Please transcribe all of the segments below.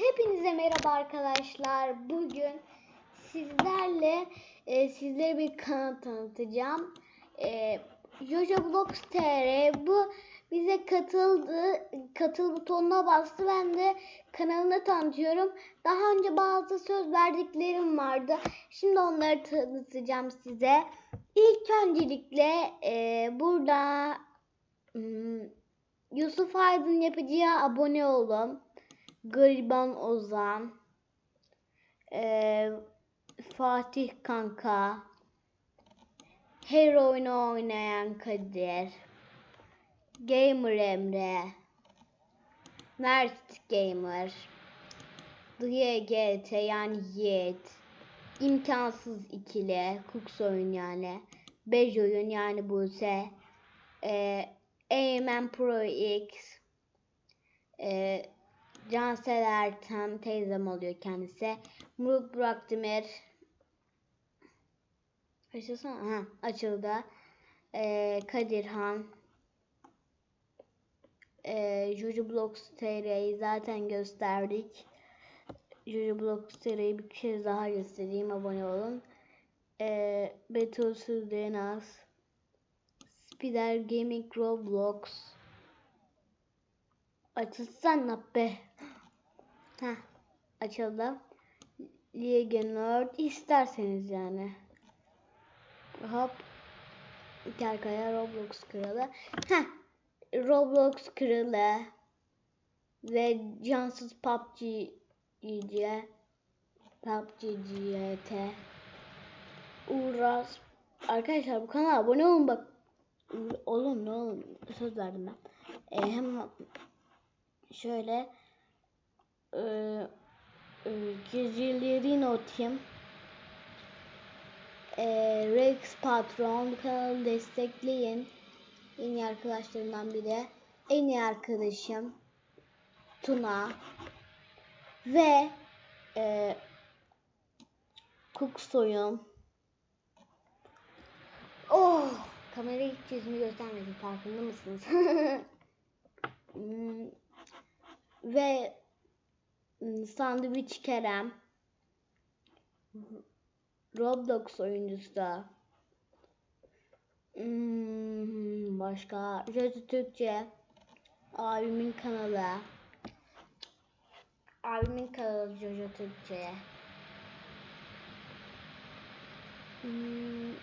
Hepinize merhaba arkadaşlar. Bugün sizlerle e, sizlere bir kanal tanıtacağım. E, Jojo Blogs TR bu bize katıldı. Katıl butonuna bastı. Ben de kanalını tanıtıyorum. Daha önce bazı söz verdiklerim vardı. Şimdi onları tanıtacağım size. İlk öncelikle e, burada hmm, Yusuf Aydın yapıcıya abone olun. Gariban Ozan, eee, Fatih Kanka, her oyunu oynayan Kadir, Gamer Emre, Mert Gamer, DGT yani Yiğit, imkansız ikili, Cooks oyun yani, Bej oyun yani Buse, eee Eymen Pro X, eee Cansel Ertem teyzem oluyor kendisi. Murat Burak Demir. Açılsana. Ha, açıldı. Ee, Kadirhan. Ee, Jojo Blogs TR'yi zaten gösterdik. Jojo Blogs TR'yi bir kez daha göstereyim. Abone olun. Ee, Betulsuz Denaz. Spider Gaming Roblox. Açılsana be. Heh, açıldı. Liga Nerd isterseniz yani. Hop. Kerkaya Roblox kralı. Heh. Roblox kralı. Ve cansız PUBG iyice. PUBG GT. Uğraz. Arkadaşlar bu kanala abone olun bak. Olun ne olun. Söz verdim ben. Ee, hem şöyle e, e, Gizlilerin Team e, Rex Patron kanalı destekleyin. En iyi arkadaşlarımdan biri. En iyi arkadaşım Tuna ve e, Kuksoy'um. Oh! Kamerayı hiç yüzümü göstermedim. Farkında mısınız? Hmm, ve hmm, Sandviç Kerem. Roblox oyuncusu da. Hmm, başka? Jojo Türkçe. Abimin kanalı. Abimin kanalı Jojo Türkçe. Hmm,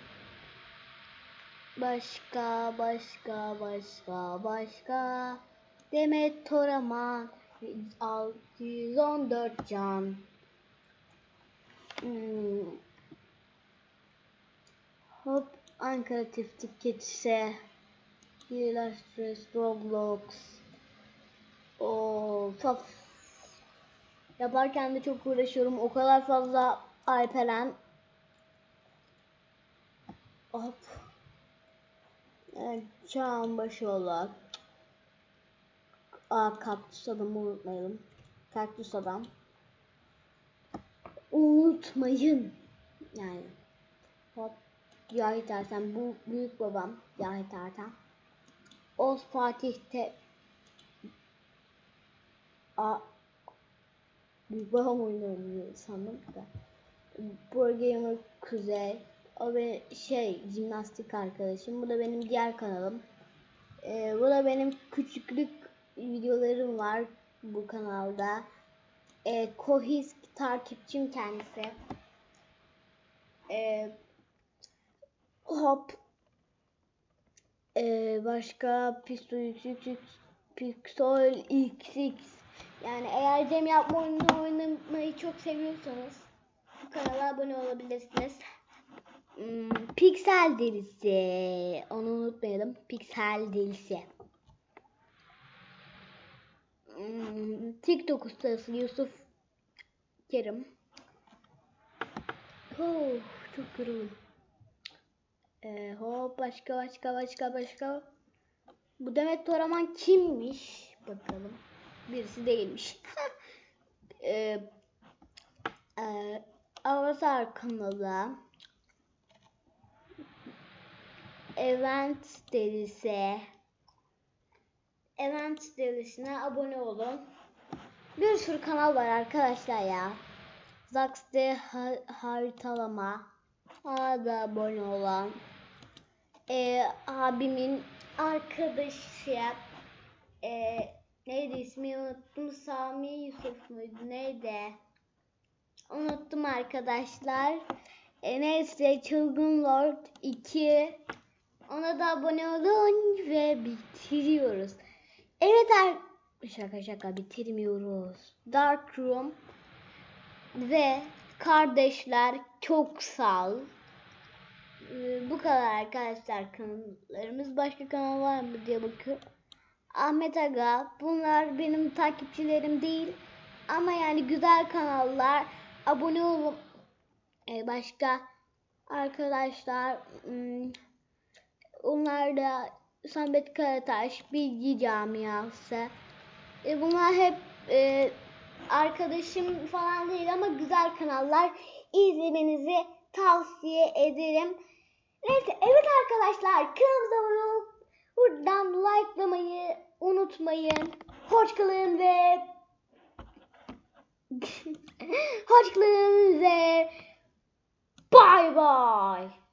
başka başka başka başka. Demet Toraman 614 can. Hmm. Hop Ankara Tiftik Keçisi Illustrates Roblox. Of of. Yaparken de çok uğraşıyorum. O kadar fazla Alperen. Hop. Evet, Çağan Başoğlu Aa kaktüs adamı unutmayalım. Kaktüs adam. Unutmayın. Yani. Hop. Yahit Ertem. Bu büyük babam. Yahit Ertem. Oz Fatih'te. A. Büyük babam oynuyor sandım da. Pro Gamer Kuzey. O benim şey jimnastik arkadaşım. Bu da benim diğer kanalım. Ee, bu da benim küçüklük videolarım var bu kanalda. E, Kohis takipçim kendisi. E, hop. E, başka Pistol Pixel XX. Yani eğer Cem yapma oyununu oynamayı çok seviyorsanız bu kanala abone olabilirsiniz. Hmm, Pixel delisi. Onu unutmayalım. Pixel delisi. Hmm, TikTok ustası Yusuf Kerim. Oh, çok yoruldum. Ee, hop başka başka başka başka. Bu Demet Toraman kimmiş? Bakalım. Birisi değilmiş. ee, e, Avatar kanalı. Event delisi. Event derisine abone olun. Bir sürü kanal var arkadaşlar ya. Zax'te ha- haritalama. Ona da abone olan. Ee, abimin arkadaşı. Ee, neydi ismi unuttum. Sami Yusuf muydu neydi? Unuttum arkadaşlar. E, neyse Çılgın Lord 2. Ona da abone olun ve bitiriyoruz. Evet şaka şaka bitirmiyoruz. Dark Room ve kardeşler çok sağ ol. Ee, bu kadar arkadaşlar kanallarımız. Başka kanal var mı diye bakıyorum. Ahmet Aga bunlar benim takipçilerim değil. Ama yani güzel kanallar. Abone olun. Ee, başka arkadaşlar hmm, onlar da Samet Karataş Bilgi Camiası. E, bunlar hep e, arkadaşım falan değil ama güzel kanallar. İzlemenizi tavsiye ederim. Neyse evet arkadaşlar kanalımıza abone olup buradan likelamayı unutmayın. Hoş kalın ve hoş kalın ve bye bye.